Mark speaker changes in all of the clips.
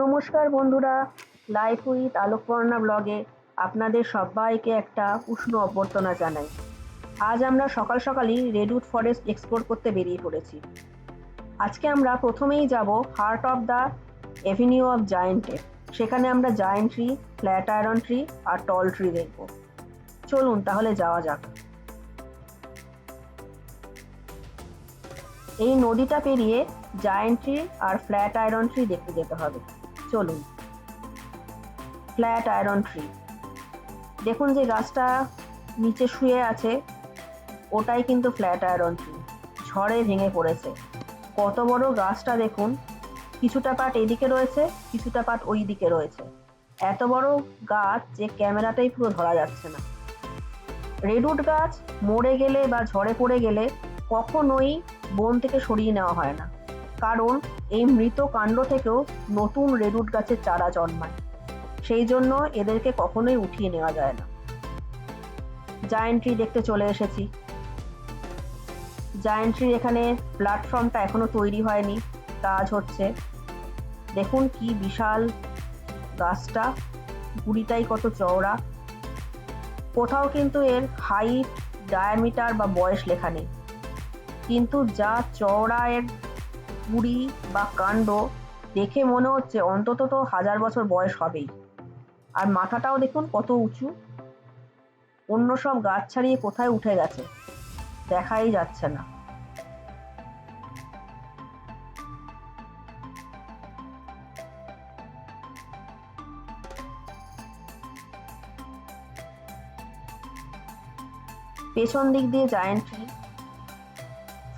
Speaker 1: নমস্কার বন্ধুরা life with Alokparna ব্লগে আপনাদের সবাইকে একটা উষ্ণ অভ্যর্থনা জানাই। আজ আমরা সকাল সকালই রেডউড ফরেস্ট এক্সপ্লোর করতে বেরিয়ে পড়েছি। আজকে আমরা প্রথমেই যাব heart of the avenue of জায়েন্টে সেখানে আমরা giant tree flat iron tree আর টল ট্রি দেখব। চলুন তাহলে যাওয়া যাক। এই নদীটা পেরিয়ে জায়েন্ট ট্রি আর ফ্ল্যাট আয়রন ট্রি দেখতে যেতে হবে। চলুন। Flat, iron tree. দেখুন যে গাছটা নিচে শুয়ে আছে, ওটাই কিন্তু ফ্ল্যাট, আয়রন ট্রি। ঝড়ে ভেঙে পড়েছে। কত বড় গাছটা দেখুন, কিছুটা পাট এদিকে রয়েছে, কিছুটা পাট ওই দিকে রয়েছে। এত বড় গাছ যে ক্যামেরাটাই পুরো ধরা যাচ্ছে না। রেডউড গাছ মরে গেলে বা ঝড়ে পড়ে গেলে কখনোই বন থেকে সরিয়ে নেওয়া হয় না। কারণ এই মৃত কাণ্ড থেকেও নতুন রেডুট গাছের চারা জন্মায়। সেই জন্য এদেরকে কখনোই উঠিয়ে নেওয়া যায় না। জায়েন্ট ট্রি দেখতে চলে এসেছি। জায়েন্ট এখানে প্ল্যাটফর্মটা এখনও তৈরি হয়নি, কাজ হচ্ছে। দেখুন কি বিশাল গাছটা গুড়িটাই কত চওড়া। কোথাও কিন্তু এর হাইট ডায়ামিটার বা বয়স লেখা নেই। কিন্তু যা চওড়া এর কুড়ি বা কাণ্ড দেখে মনে হচ্ছে অন্তত তো হাজার বছর বয়স হবেই। আর মাথাটাও দেখুন কত উঁচু। অন্য সব গাছ ছাড়িয়ে কোথায় উঠে গেছে, দেখাই যাচ্ছে না। পেছন দিক দিয়ে giant tree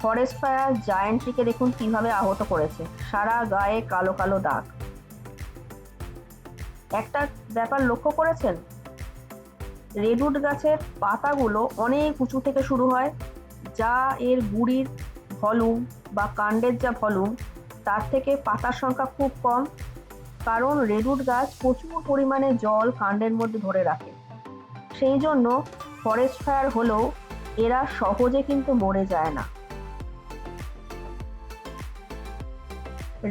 Speaker 1: forest fire giant ট্রিকে দেখুন কীভাবে আহত করেছে। সারা গায়ে কালো কালো দাগ। একটা ব্যাপার লক্ষ্য করেছেন? রেডউড গাছের পাতাগুলো অনেক উঁচু থেকে শুরু হয়, যা এর গুড়ির ভলুম বা কাণ্ডের যা ভলুম তার থেকে পাতার সংখ্যা খুব কম, কারণ রেডউড গাছ প্রচুর পরিমাণে জল কাণ্ডের মধ্যে ধরে রাখে। সেই জন্য ফরেস্ট ফায়ার হলেও এরা সহজে কিন্তু মরে যায় না।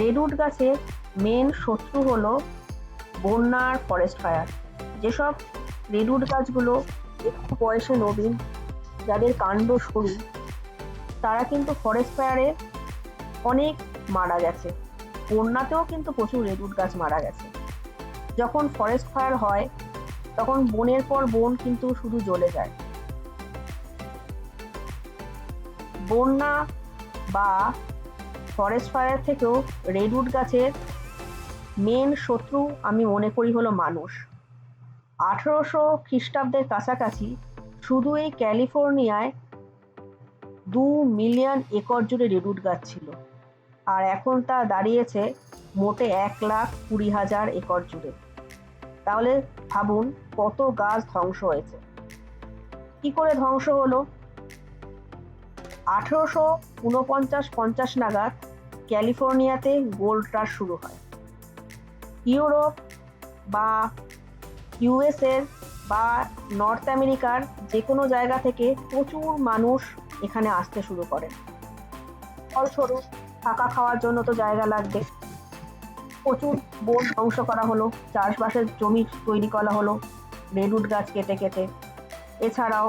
Speaker 1: রেডউড গাছের মেন শত্রু হলো বন্যা আর ফরেস্ট ফায়ার যেসব রেডউড গাছগুলো একটু বয়সে নবীন, যাদের কাণ্ড সরু, তারা কিন্তু ফরেস্ট ফায়ারে অনেক মারা গেছে। বন্যাতেও কিন্তু প্রচুর রেডউড গাছ মারা গেছে। যখন ফরেস্ট ফায়ার হয়, তখন বনের পর বন কিন্তু শুধু জ্বলে যায়। বন্যা বা ফরেস্ট ফায়ার থেকেও রেডউড গাছের মেন শত্রু আমি মনে করি হলো মানুষ। আঠেরোশো খ্রিস্টাব্দের কাছাকাছি শুধু এই ক্যালিফোর্নিয়ায় দু মিলিয়ন একর জুড়ে রেডউড গাছ ছিল। আর এখন তা দাঁড়িয়েছে মোটে এক লাখ কুড়ি হাজার একর জুড়ে। তাহলে ভাবুন কত গাছ ধ্বংস হয়েছে। কি করে ধ্বংস হলো? আঠেরোশো উনপঞ্চাশ পঞ্চাশ নাগাদ ক্যালিফোর্নিয়াতে গোল্ড রাশ শুরু হয়। ইউরোপ বা ইউএসের বা নর্থ আমেরিকার যে কোনো জায়গা থেকে প্রচুর মানুষ এখানে আসতে শুরু করে। ফলস্বরূপ, থাকা খাওয়ার জন্য তো জায়গা লাগবে। প্রচুর বন ধ্বংস করা হলো, চাষবাসের জমি তৈরি করা হলো রেডুড গাছ কেটে কেটে। এছাড়াও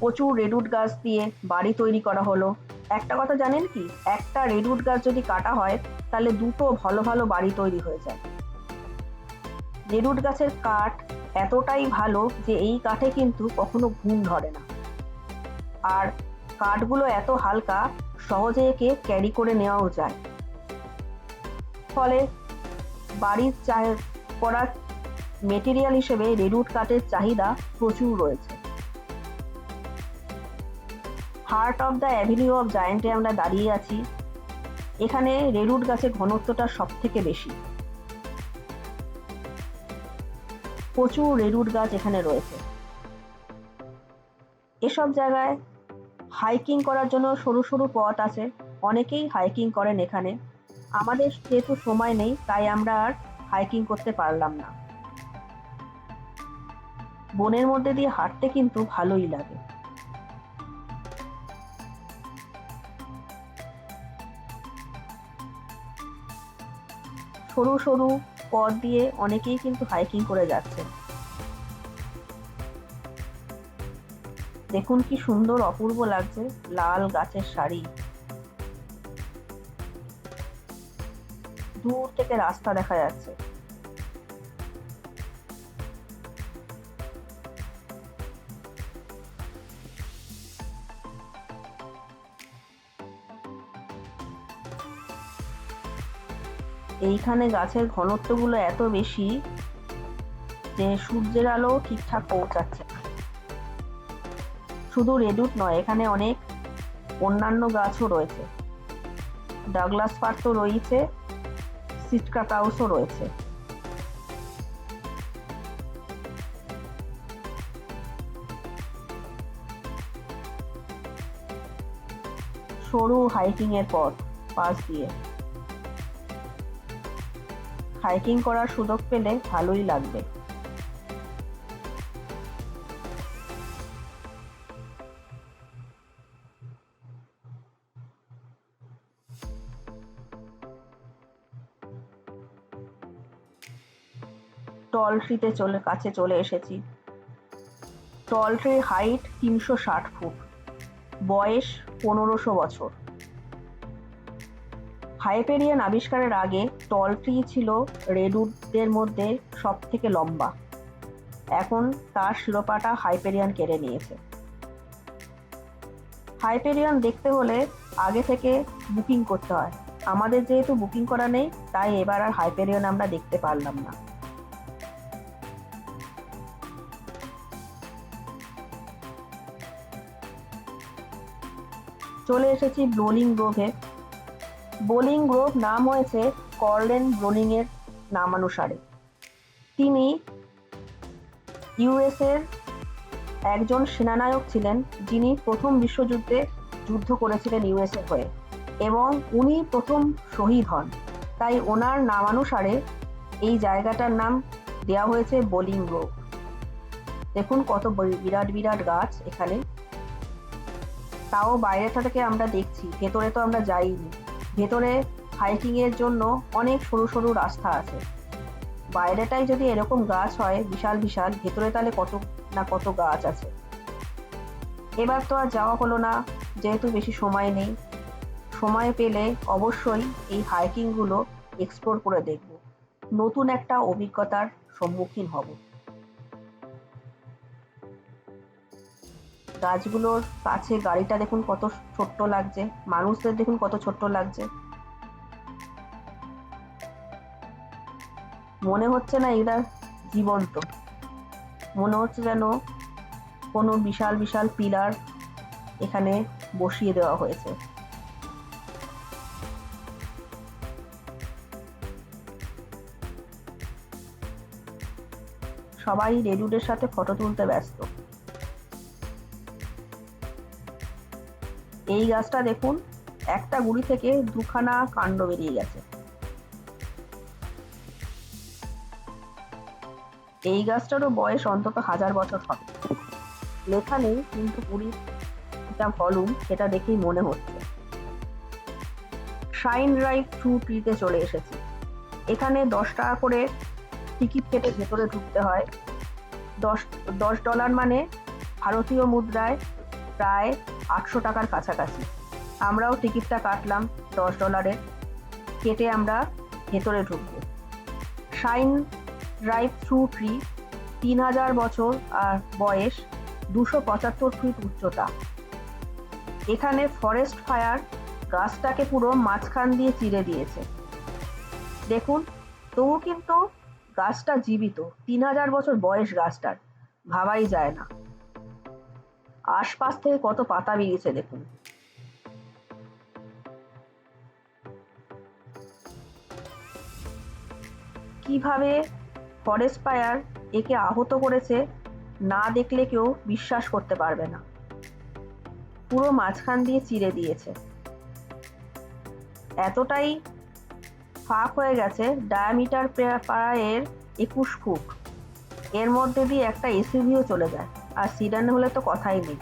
Speaker 1: প্রচুর রেডুড গাছ দিয়ে বাড়ি তৈরি করা হলো। একটা কথা জানেন কি? একটা রেডুড গাছ যদি কাটা হয়, তাহলে দুটো ভালো ভালো বাড়ি তৈরি হয়ে যায়। রেডুড গাছের কাঠ এতটাই ভালো যে এই কাঠে কিন্তু কখনো ঘুম ধরে না। আর কাঠগুলো এত হালকা, সহজে একে ক্যারি করে নেওয়াও যায়। ফলে বাড়ির চা করার মেটেরিয়াল হিসেবে রেডুড কাঠের চাহিদা প্রচুর রয়েছে। Heart of the avenue of জায়েন্টে আমরা দাঁড়িয়ে আছি। এখানে রেডুড গাছের ঘনত্বটা সব থেকে বেশি। প্রচুর রেডুড গাছ এখানে রয়েছে। এসব জায়গায় হাইকিং করার জন্য সরু সরু পথ আছে। অনেকেই হাইকিং করেন এখানে। আমাদের যেহেতু সময় নেই, তাই আমরা আর হাইকিং করতে পারলাম না। বনের মধ্যে দিয়ে হাঁটতে কিন্তু ভালোই লাগে। সরু সরু পথ দিয়ে অনেকেই কিন্তু হাইকিং করে যাচ্ছে। দেখুন কি সুন্দর অপূর্ব লাগছে লাল গাছের শাড়ি দূর থেকে রাস্তা দেখা যাচ্ছে। এইখানে গাছের ঘনত্বগুলো এত বেশি যে সূর্যের আলো ঠিকঠাক পৌঁছাচ্ছে শুধু রেডুট নয়, এখানে অনেক অন্যান্য গাছও রয়েছে। ডাগলাস পার তো রয়েছে, সিটকা কাউসও রয়েছে। সরু হাইকিং এর পথ, পাশ দিয়ে। হাইকিং করার সুযোগ পেলে ভালোই লাগবে। টল ট্রিতে চলে, কাছে চলে এসেছি। টল ট্রির হাইট তিনশো ষাট ফুট। বয়স পনেরোশো বছর। হাইপেরিয়ান আবিষ্কারের আগে টল ট্রি ছিল রেডউডদের মধ্যে সব থেকে লম্বা। এখন তার শিরোপাটা হাইপেরিয়ান কেড়ে নিয়েছে। হাইপেরিয়ান দেখতে হলে আগে থেকে বুকিং করতে হয়। আমাদের যেহেতু বুকিং করা নেই, তাই এবার আর হাইপেরিয়ান আমরা দেখতে পারলাম না। চলে এসেছি বোলিং গ্রোভে। বোলিং গ্রোভ নাম হয়েছে কর্লেন ব্রোলিংয়ের নামানুসারে। তিনি ইউএসের একজন সেনানায়ক ছিলেন, যিনি প্রথম বিশ্বযুদ্ধে যুদ্ধ করেছিলেন ইউএসএ হয়ে এবং উনি প্রথম শহীদ হন। তাই ওনার নামানুসারে এই জায়গাটার নাম দেওয়া হয়েছে বোলিং গ্রোভ দেখুন কত বিরাট বিরাট গাছ এখানে। তাও বাইরে থেকে আমরা দেখছি, ভেতরে তো আমরা যাইনি। ভেতরে হাইকিং এর জন্য অনেক সরু সরু রাস্তা আছে। বাইরেটাই যদি এরকম গাছ হয়, বিশাল বিশাল, ভেতরে তাহলে কত না কত গাছ আছে। এবার তো আর যাওয়া হলো না, যেহেতু বেশি সময় নেই। সময় পেলে অবশ্যই এই হাইকিংগুলো এক্সপ্লোর করে দেখব। নতুন একটা অভিজ্ঞতার সম্মুখীন হব। গাছগুলোর কাছে গাড়িটা দেখুন কত ছোট্ট লাগছে। মানুষদের দেখুন কত ছোট্ট লাগছে। মনে হচ্ছে না এরা জীবন্ত। মনে হচ্ছে যেন কোনো বিশাল বিশাল পিলার এখানে বসিয়ে দেওয়া হয়েছে। সবাই রেডুডের সাথে ফটো তুলতে ব্যস্ত। এই গাছটা দেখুন, একটা গুড়ি থেকে দুখানা কাণ্ড বেরিয়ে গেছে। এই গাছটারও বয়স অন্তত হাজার বছর হবে। লেখা নেই, কিন্তু কুড়ির যা ভলুম সেটা দেখেই মনে হচ্ছে। শাইন ড্রাইভ ট্রু ট্রিতে চলে এসেছি। এখানে দশ টাকা করে টিকিট কেটে ভেতরে ঢুকতে হয়। দশ দশ ডলার মানে ভারতীয় মুদ্রায় প্রায় আটশো টাকার কাছাকাছি। আমরাও টিকিটটা কাটলাম দশ ডলারের কেটে আমরা ভেতরে ঢুকবো। শাইন ড্রাইভ থ্রু ট্রি তিন হাজার বছর আর বয়স, দুশো পঁচাত্তর ফিট উচ্চতা। এখানে ফরেস্ট ফায়ার গাছটাকে পুরো মাঝখান দিয়ে চিরে দিয়েছে। দেখুন, তবু কিন্তু গাছটা জীবিত। তিন হাজার বছর বয়স গাছটার। ভাবাই যায় না। আশপাশ থেকে কত পাতা বেরিয়েছে দেখুন। কীভাবে ফরেস্ট ফায়ার একে আহত করেছে না দেখলে কেউ বিশ্বাস করতে পারবে না। পুরো মাঝখান দিয়ে চিড়ে দিয়েছে। এতটাই ফাঁক হয়ে গেছে ডায়ামিটার প্রায়ের একুশ ফুট। এর মধ্যে দিয়ে একটা এসইভিও চলে যায়। আর সিডান হলে তো কথাই নেই।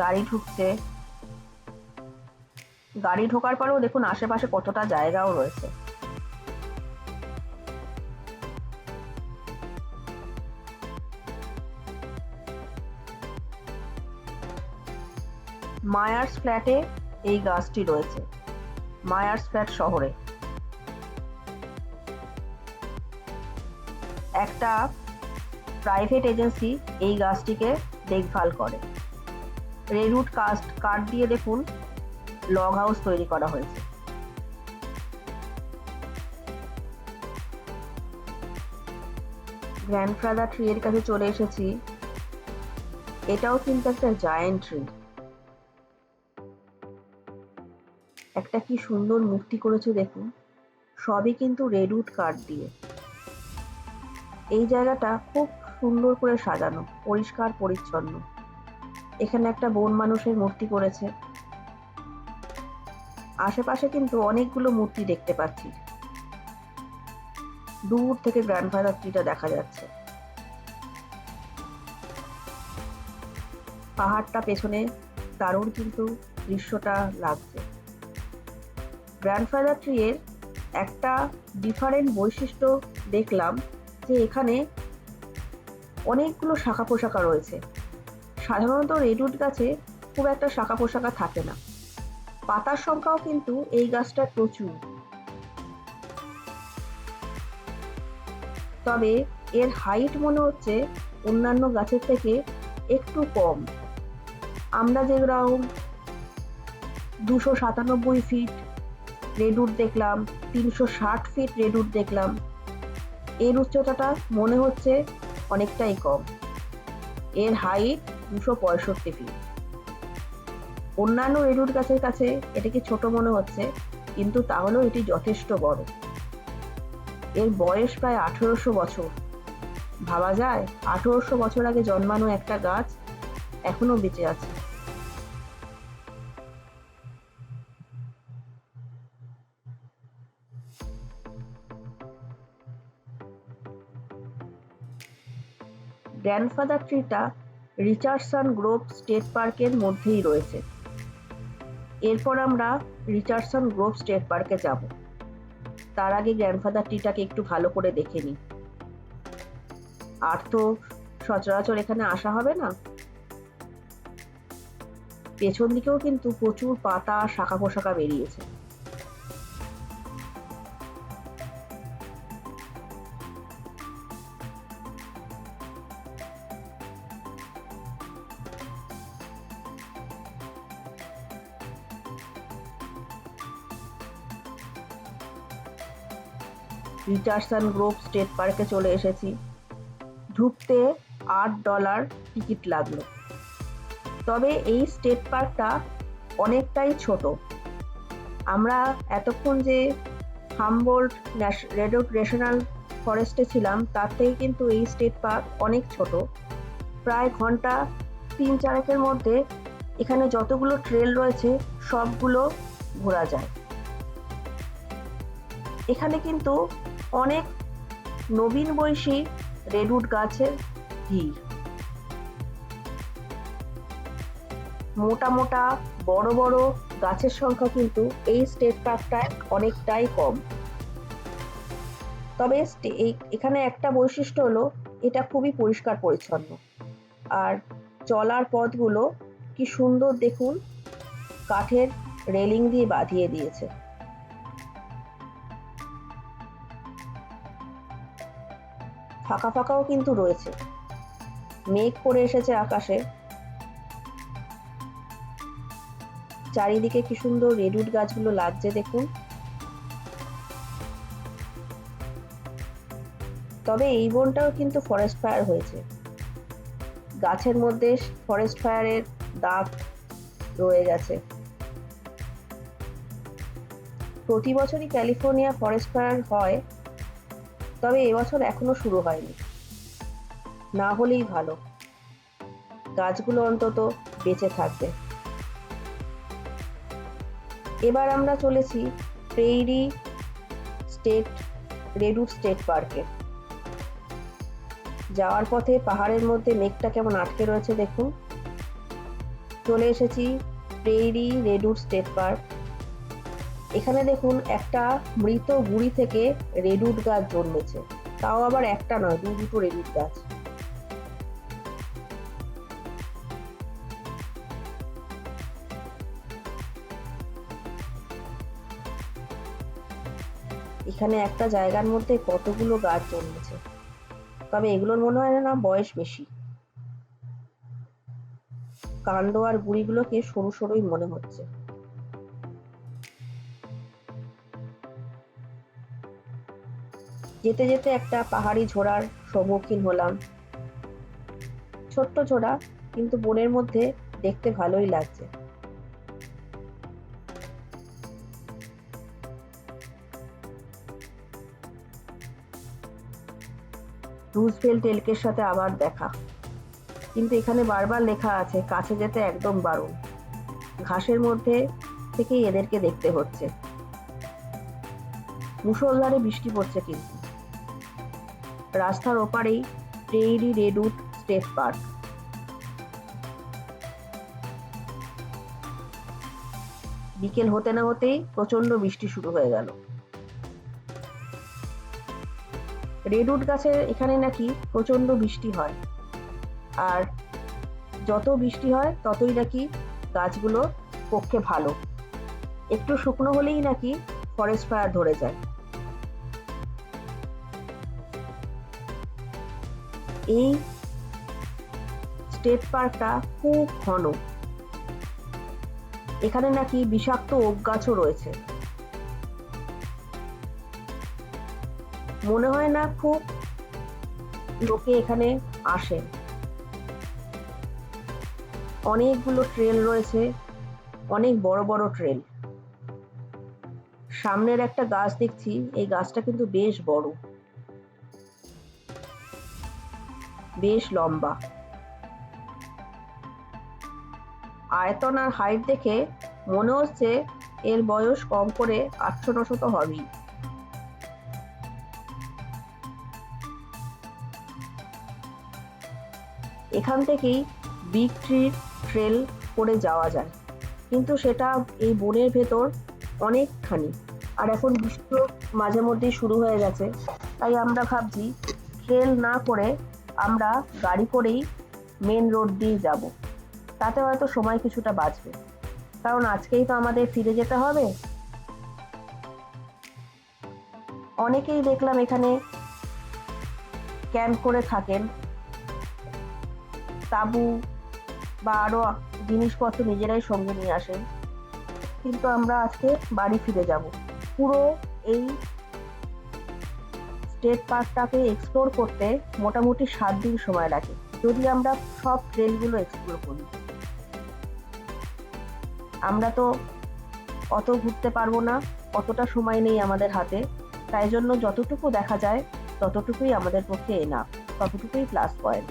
Speaker 1: গাড়ি ঢুকছে। গাড়ি ঢোকার পরেও দেখুন, আশেপাশে কতটা জায়গাও রয়েছে। মায়ার্স ফ্ল্যাটে এই গাছটি রয়েছে। মায়ার্স ফ্ল্যাট শহরে। একটা প্রাইভেট এজেন্সি এই গাছটিকে দেখভাল করে। রেডউড কাস্ট কাঠ দিয়ে দেখুন লগ হাউস তৈরি করা হয়েছে। গ্র্যান্ডফাদার ট্রি এর কাছে চলে এসেছি। এটাও কিন্তু একটা জায়েন্ট ট্রি একটা কি সুন্দর মূর্তি করেছে দেখুন। সবই কিন্তু রেডউড কাঠ দিয়ে। এই জায়গাটা খুব সুন্দর করে সাজানো, পরিষ্কার, পরিচ্ছন্ন। এখানে একটা বন মানুষের মূর্তি করেছে। আশেপাশে কিন্তু অনেকগুলো মূর্তি দেখতে পাচ্ছি। দূর থেকে গ্র্যান্ডফাদার ট্রিটা দেখা যাচ্ছে। পাহাড়টা পেছনে দারুণ কিন্তু দৃশ্যটা লাগছে। গ্র্যান্ডফাদার ট্রি এর একটা ডিফারেন্ট বৈশিষ্ট্য দেখলাম যে এখানে অনেকগুলো শাখা পোশাকা রয়েছে। সাধারণত রেডউড গাছে খুব একটা শাখা পোশাকা থাকে না। পাতার সংখ্যাও কিন্তু এই গাছটার প্রচুর। তবে এর হাইট মনে হচ্ছে অন্যান্য গাছের থেকে একটু কম। আমরা যেরকম দুশো সাতানব্বই ফিট রেডউড দেখলাম, তিনশো ষাট ফিট রেডউড দেখলাম। এর উচ্চতাটা মনে হচ্ছে অনেকটাই কম। এর হাইট দুশো পঁয়ষট্টি ফিট অন্যান্য রেডউড গাছের কাছে এটাকে ছোট মনে হচ্ছে, কিন্তু তাহলেও এটি যথেষ্ট বড়। এর বয়স প্রায় আঠেরোশো বছর। ভাবা যায় আঠেরোশো বছর আগে জন্মানো একটা গাছ এখনও বেঁচে আছে। গ্র্যান্ডফাদার ট্রিটা রিচার্ডসন গ্রোভ স্টেট পার্কের মধ্যেই রয়েছে। এরপর আমরা রিচার্ডসন গ্রোভ স্টেট পার্কে যাব। তার আগে গ্র্যান্ডফাদার ট্রিটাকে একটু ভালো করে দেখে নিই। আর তো সচরাচর এখানে আসা হবে না। পেছন দিকেও কিন্তু প্রচুর পাতা শাখা পোশাকা বেরিয়েছে। রিচার্ডসন গ্রোভ স্টেট পার্কে চলে এসেছি। ঢুকতে আট ডলার টিকিট লাগল। তবে এই স্টেট পার্কটা অনেকটাই ছোট। আমরা এতক্ষণ যে হামবোল্ট রেডোট ন্যাশনাল ফরেস্টে ছিলাম, তার থেকে কিন্তু এই স্টেট পার্ক অনেক ছোট। প্রায় ঘণ্টা তিন চারেকের মধ্যে এখানে যতগুলো ট্রেল রয়েছে, সবগুলো ঘোরা যায়। এখানে কিন্তু অনেক নবীন বয়সী রেডউড গাছের ভিড়। মোটা মোটা, বড় বড় গাছের সংখ্যা কিন্তু এই স্টেট পার্কটায় অনেকটাই কম। তবে এখানে একটা বৈশিষ্ট্য হলো, এটা খুবই পরিষ্কার পরিচ্ছন্ন। আর চলার পথগুলো কি সুন্দর দেখুন, কাঠের রেলিং দিয়ে বাঁধিয়ে দিয়েছে। ফাঁকা ফাঁকাও কিন্তু রয়েছে। মেঘ করে এসেছে আকাশে। চারিদিকে কি সুন্দর রেডুট গাছগুলো লাগছে দেখুন। তবে এই বনটাও কিন্তু ফরেস্ট ফায়ার হয়েছে। গাছের মধ্যে ফরেস্ট ফায়ারের দাগ রয়ে গেছে। প্রতি বছরই ক্যালিফোর্নিয়া ফরেস্ট ফায়ার হয়। তবে এবছর এখনও শুরু হয়নি। না হলেই ভালো। গাছগুলো অন্তত বেঁচে থাকবে। এবার আমরা চলেছি প্রেইরি স্টেট রেডুট স্টেট পার্কে। যাওয়ার পথে পাহাড়ের মধ্যে মেঘটা কেমন আটকে রয়েছে দেখুন। চলে এসেছি প্রেইরি রেডউড স্টেট পার্ক। এখানে দেখুন একটা মৃত গুড়ি থেকে রেডউড গাছ জন্মেছে। তাও আবার একটা নয় দু দুটো রেডউড গাছ। এখানে একটা জায়গার মধ্যে কতগুলো গাছ জন্মেছে। তবে এগুলোর মনে হয় না বয়স বেশি। কাণ্ড আর গুড়িগুলোকে সরু সরুই মনে হচ্ছে। যেতে যেতে একটা পাহাড়ি ঝোড়ার সম্মুখীন হলাম। ছোট্ট ঝোড়া, কিন্তু বনের মধ্যে দেখতে ভালোই লাগছে। রুজভেল্ট এলকের সাথে আবার দেখা। কিন্তু এখানে বারবার লেখা আছে, কাছে যেতে একদম বারণ। ঘাসের মধ্যে থেকেই এদেরকে দেখতে হচ্ছে। মুষলধারে বৃষ্টি পড়ছে কিন্তু। রাস্তার ওপারেই প্রেইরি রেডউড স্টেট পার্ক। বিকেল হতে না হতেই প্রচণ্ড বৃষ্টি শুরু হয়ে গেল। রেডউড গাছের এখানে নাকি প্রচণ্ড বৃষ্টি হয়। আর যত বৃষ্টি হয়, ততই নাকি গাছগুলো পক্ষে ভালো। একটু শুকনো হলেই নাকি ফরেস্ট ফায়ার ধরে যায়। এই স্টেট পার্কটা খুব ঘন। এখানে নাকি বিষাক্ত ওক গাছও রয়েছে। মনে হয় না খুব লোকে এখানে আসে। অনেকগুলো ট্রেল রয়েছে, অনেক বড় বড় ট্রেল। সামনের একটা গাছ দেখছি, এই গাছটা কিন্তু বেশ বড়। বেশ লম্বা। আয়তন আর হাইট দেখে মনে হচ্ছে এর বয়স কম করে আটশো নশো তো হবেই। এখান থেকেই বিগ ট্রির ট্রেল করে যাওয়া যায়। কিন্তু সেটা এই বনের ভেতর অনেকখানি। আর এখন বৃষ্টিও মাঝে মধ্যেই শুরু হয়ে গেছে। তাই আমরা ভাবছি ট্রেল না করে আমরা গাড়ি করেই মেন রোড দিয়ে যাব। তাতে হয়তো সময় কিছুটা বাঁচবে। কারণ আজকেই তো আমাদের ফিরে যেতে হবে। অনেকেই দেখলাম এখানে ক্যাম্প করে থাকেন। তাবু বা আরও জিনিসপত্র নিজেরাই সঙ্গে নিয়ে আসেন। কিন্তু আমরা আজকে বাড়ি ফিরে যাব। পুরো এই স্টেট পার্কটাকে এক্সপ্লোর করতে মোটামুটি সাত দিন সময় লাগে, যদি আমরা সব ট্রেনগুলো এক্সপ্লোর করি। আমরা তো অত ঘুরতে পারব না, অতটা সময় নেই আমাদের হাতে, তাই জন্য যতটুকু দেখা যায়, ততটুকুই আমাদের পক্ষে এনা ততটুকুই প্লাস পয়েন্ট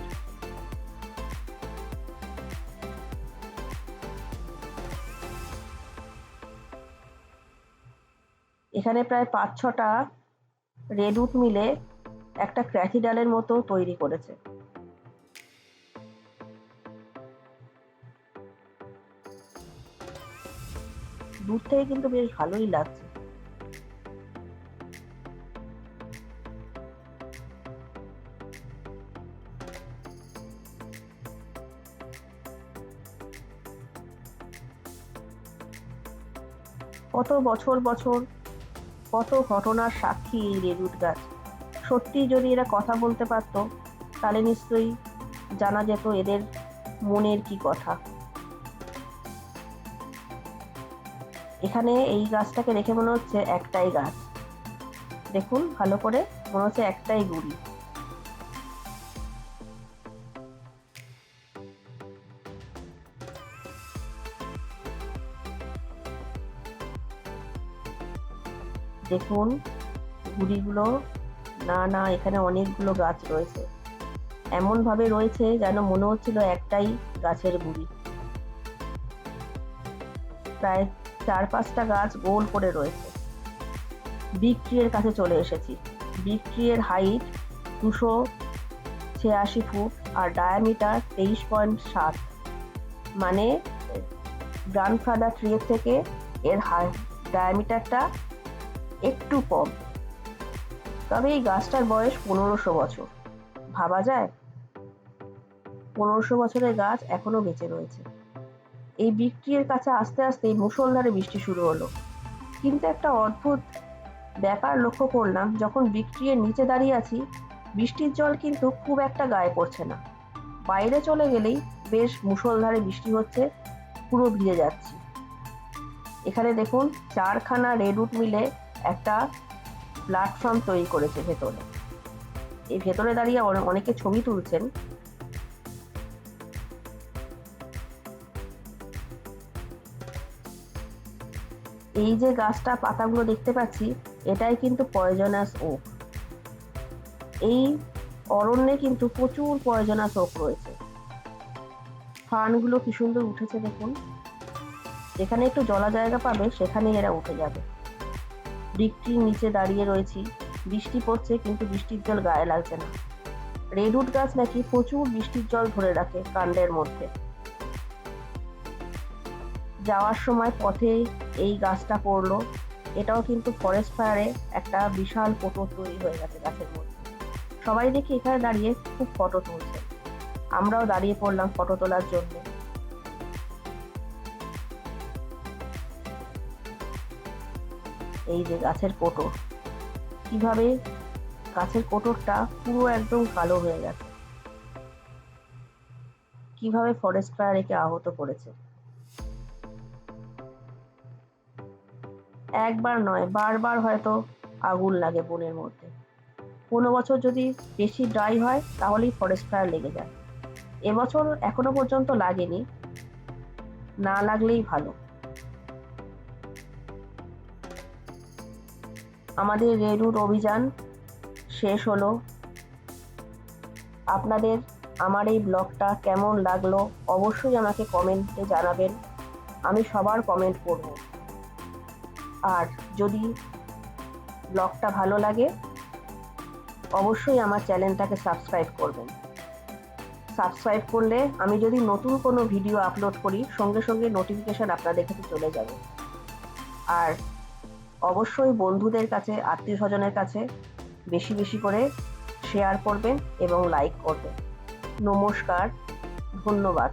Speaker 1: এখানে প্রায় পাঁচ ছটা রেডউড মিলে একটা ক্র্যাথিডালের মতো তৈরি করেছে। দূর থেকে কিন্তু বেশ ভালোই লাগছে। কত বছর বছর কত ঘটনার সাক্ষী এই রেজুট গাছ। সত্যি যদি এরা কথা বলতে পারত, তাহলে নিশ্চয়ই জানা যেত এদের মনের কি কথা। এখানে এই গাছটাকে দেখে মনে হচ্ছে একটাই গাছ। দেখুন, ভালো করে, মনে হচ্ছে একটাই গুড়ি। দেখুন গুড়িগুলো না না, এখানে অনেকগুলো গাছ রয়েছে। এমন ভাবে রয়েছে যেন মনে হচ্ছিল একটাই গাছের গুড়ি। প্রায় চার পাঁচটা গাছ গোল করে রয়েছে। বিগ কাছে চলে এসেছি। বিগ এর হাইট দুশো ছিয়াশি ফুট আর ডায়ামিটার তেইশ পয়েন্ট সাত। মানে গ্রান্ডফাদার ট্রিয়ের থেকে এর হাই ডায়ামিটারটা একটু কম। তবে এই গাছটার বয়স পনেরোশো বছর। ভাবা যায়? পনেরোশো বছরের গাছ এখনও বেঁচে রয়েছে। এই বিক্রির কাছে আস্তে আস্তে মুষলধারে বৃষ্টি শুরু হলো। কিন্তু একটা অদ্ভুত ব্যাপার লক্ষ্য করলাম, যখন বিক্রিয়ের নিচে দাঁড়িয়ে আছি, বৃষ্টির জল কিন্তু খুব একটা গায়ে পড়ছে না। বাইরে চলে গেলেই বেশ মুষলধারে বৃষ্টি হচ্ছে, পুরো ভিজে যাচ্ছি। এখানে দেখুন, চারখানা রেডউড মিলে একটা প্ল্যাটফর্ম তৈরি করেছে ভেতরে। এই ভেতরে দাঁড়িয়ে অনেকে ছবি তুলছেন। এই যে গাছটা, পাতাগুলো দেখতে পাচ্ছি, এটাই কিন্তু পয়জনাস ওক এই অরণ্যে কিন্তু প্রচুর পয়জনাস ওক রয়েছে। ফার্নগুলো কি সুন্দর উঠেছে দেখুন। যেখানে একটু জলা জায়গা পাবে, সেখানেই এরা উঠে যাবে। বৃষ্টির নিচে দাঁড়িয়ে রয়েছি। বৃষ্টি পড়ছে কিন্তু বৃষ্টির জল গায়ে লাগছে না। রেডউড গাছ নাকি প্রচুর বৃষ্টির জল ধরে রাখে কাণ্ডের মধ্যে। যাওয়ার সময় পথে এই গাছটা পড়ল। এটাও কিন্তু ফরেস্ট ফায়ারে একটা বিশাল পোটো তৈরি হয়ে গেছে গাছের মধ্যে। সবাই দেখি এখানে দাঁড়িয়ে খুব ফটো তুলছে। আমরাও দাঁড়িয়ে পড়লাম ফটো তোলার জন্য। এই যে গাছের কোটর, কীভাবে গাছের কোটরটা পুরো একদম কালো হয়ে গেছে। কীভাবে ফরেস্ট ফায়ার একে আহত করেছে। একবার নয়, বারবার হয়তো আগুন লাগে বনের মধ্যে। কোনো বছর যদি বেশি ড্রাই হয়, তাহলেই ফরেস্ট ফায়ার লেগে যায়। এবছর এখনও পর্যন্ত লাগেনি, না লাগলেই ভালো। আমাদের রেডুর অভিযান শেষ হলো। আপনাদের আমার এই ব্লগটা কেমন লাগল অবশ্যই আমাকে কমেন্টে জানাবেন। আমি সবার কমেন্ট করব। আর যদি ব্লগটা ভালো লাগে, অবশ্যই আমার চ্যানেলটাকে সাবস্ক্রাইব করবেন। সাবস্ক্রাইব করলে আমি যদি নতুন কোনো ভিডিও আপলোড করি, সঙ্গে সঙ্গে নোটিফিকেশন আপনাদের কাছে চলে যাবে। আর অবশ্যই বন্ধুদের কাছে আত্মীয় স্বজনের কাছে বেশি বেশি করে শেয়ার করবেন এবং লাইক করবেন। নমস্কার, ধন্যবাদ।